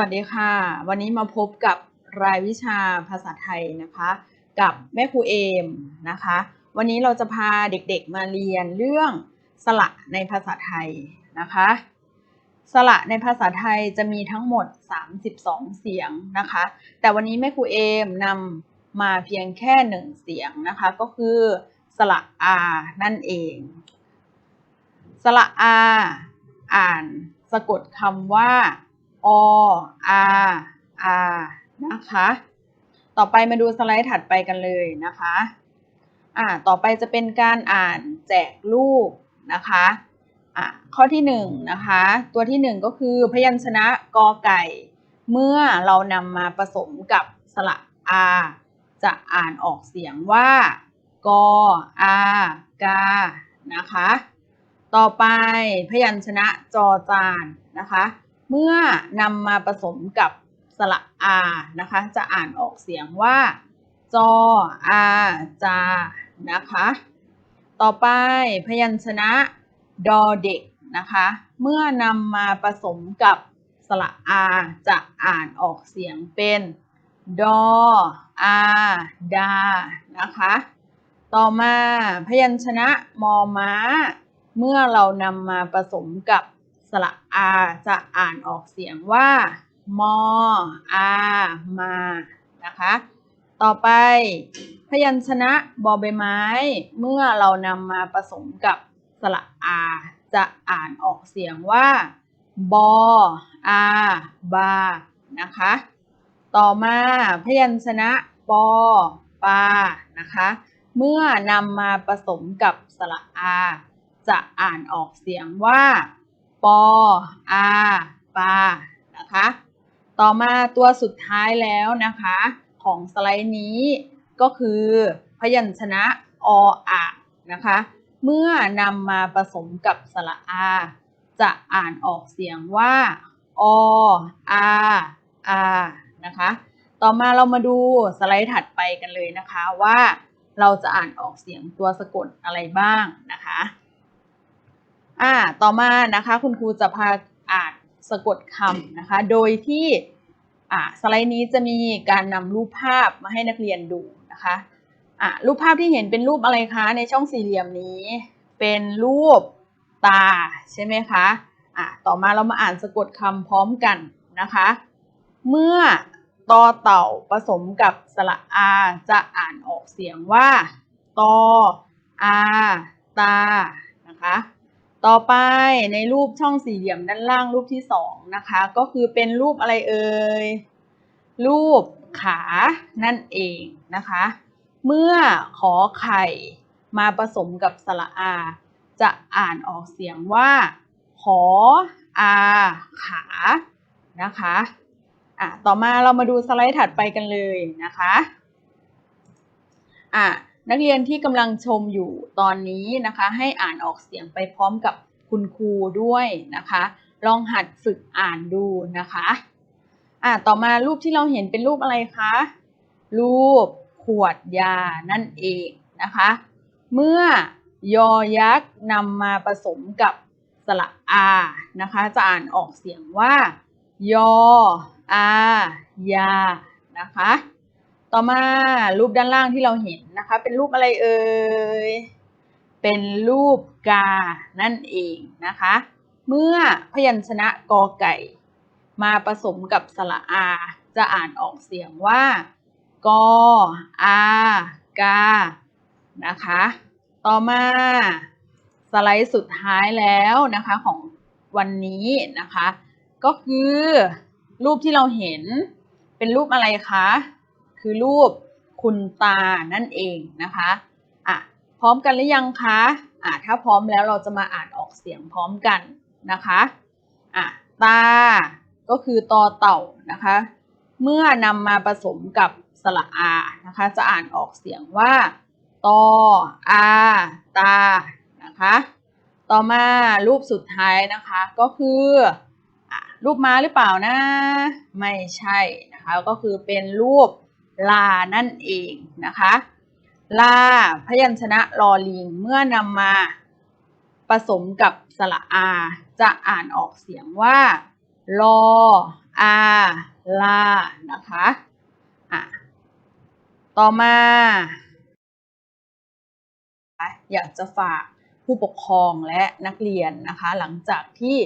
วัสดีค่ะ วันนี้มาพบกับรายวิชาภาษาไทยนะคะ กับแม่ครูเอมนะคะ วันนี้เราจะพาเด็กๆมาเรียนเรื่องสระในภาษาไทยนะคะ สระในภาษาไทยจะมีทั้งหมด 32 เสียงนะคะ แต่วันนี้แม่ครูเอมนำมาเพียงแค่หนึ่งเสียงนะคะ ก็คือสระอานั่นเอง สระอาอ่านสะกดคำว่า ออาอานะคะ ต่อไปมาดูสไลด์ถัดไปกันเลยนะคะ อ่า ต่อไปจะเป็นการอ่านแจกรูปนะคะ อะข้อที่หนึ่งนะคะ ตัวที่หนึ่งก็คือพยัญชนะกอไก่ เมื่อเรานำมาผสมกับสระอาจะอ่านออกเสียงว่ากออากา นะคะ ต่อไปพยัญชนะจอจานนะคะ เมื่อนำมาผสมกับสระอานะคะ จะอ่านออกเสียงว่า จออาจา นะคะ ต่อไปพยัญชนะ ดอเด็กนะคะ เมื่อนำมาผสมกับสระอาจะอ่านออกเสียงเป็น ดออาดา นะคะ ต่อมาพยัญชนะมอม้า เมื่อเรานำมาผสมกับ สระอาจะอ่านออกเสียงว่า มออามา นะคะ ต่อไป พยัญชนะบอใบไม้ เมื่อเรานำมาผสมกับสระอา จะอ่านออกเสียงว่า บออาบา นะคะ ต่อมาพยัญชนะปอปา นะคะ เมื่อนำมาผสมกับสระอา จะอ่านออกเสียงว่า ปออาปานะคะ ต่อมาตัวสุดท้ายแล้วนะคะ ของสไลด์นี้ก็คือพยัญชนะออะนะคะ เมื่อนำมาผสมกับสระอา จะอ่านออกเสียงว่าออาอานะคะ ต่อมาเรามาดูสไลด์ถัดไปกันเลยนะคะว่าเราจะอ่านออกเสียงตัวสะกดอะไรบ้างนะคะ อ่าต่อมานะคะคุณครูจะพาอ่านสะกดคำนะคะ โดยที่อ่าสไลด์นี้จะมีการนำรูปภาพมาให้นักเรียนดูนะคะอ่ารูปภาพที่เห็นเป็นรูปอะไรคะในช่องสี่เหลี่ยมนี้ เป็นรูปตาใช่ไหมคะอ่าต่อมาเรามาอ่านสะกดคำพร้อมกันนะคะ เมื่อตอเต่าผสมกับสระอาจะอ่านออกเสียงว่าตออาตานะคะ ต่อไปในรูปช่องสี่เหลี่ยมด้านล่างรูปที่สองนะคะ ก็คือเป็นรูปอะไรเอ่ย รูปขานั่นเองนะคะ เมื่อขอไข่มาผสมกับสระอา จะอ่านออกเสียงว่า ขออาขานะคะอะต่อมาเรามาดูสไลด์ถัดไปกันเลยนะคะอะ นักเรียนที่กำลังชมอยู่ตอนนี้นะคะ ให้อ่านออกเสียงไปพร้อมกับคุณครูด้วยนะคะ ลองหัดฝึกอ่านดูนะคะอะต่อมารูปที่เราเห็นเป็นรูปอะไรคะ รูปขวดยานั่นเองนะคะ เมื่อยอยักษ์นำมาผสมกับสระอานะคะ จะอ่านออกเสียงว่า ยออายานะคะ ต่อมารูปด้านล่างที่เราเห็นนะคะ เป็นรูปอะไรเอ่ย เป็นรูปกา นั่นเองนะคะ เมื่อพยัญชนะกอไก่ มาผสมกับสระอา จะอ่านออกเสียงว่ากออากา นะคะ ต่อมาสไลด์สุดท้ายแล้วนะคะของวันนี้นะคะ ก็คือรูปที่เราเห็นเป็นรูปอะไรคะ คือรูปคุณตานั่นเองนะคะอะพร้อมกันหรือยังคะอะถ้าพร้อมแล้วเราจะมาอ่านออกเสียงพร้อมกันนะคะอะตา ก็คือตอเต่านะคะ เมื่อนำมาผสมกับสระอานะคะ จะอ่านออกเสียงว่าตออาตานะคะต่อมารูปสุดท้ายนะคะก็คือรูปม้าหรือเปล่านะ ไม่ใช่นะคะ ก็คือเป็นรูป ลานั่นเองนะคะ ลาพยัญชนะลอลิงเมื่อนำมาผสมกับสระอา จะอ่านออกเสียงว่าลออาลานะคะอะต่อมา อยากจะฝากผู้ปกครองและนักเรียนนะคะ หลังจากที่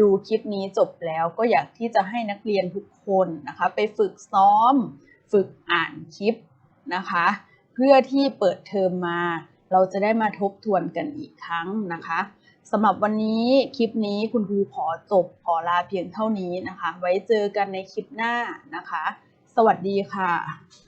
ดูคลิปนี้จบแล้วก็อยากที่จะให้นักเรียนทุกคนนะคะ ไปฝึกซ้อม ฝึกอ่านคลิปนะคะ เพื่อที่เปิดเทอมมา เราจะได้มาทบทวนกันอีกครั้งนะคะสำหรับวันนี้คลิปนี้คุณครูขอจบขอลาเพียงเท่านี้นะคะ ไว้เจอกันในคลิปหน้านะคะ สวัสดีค่ะ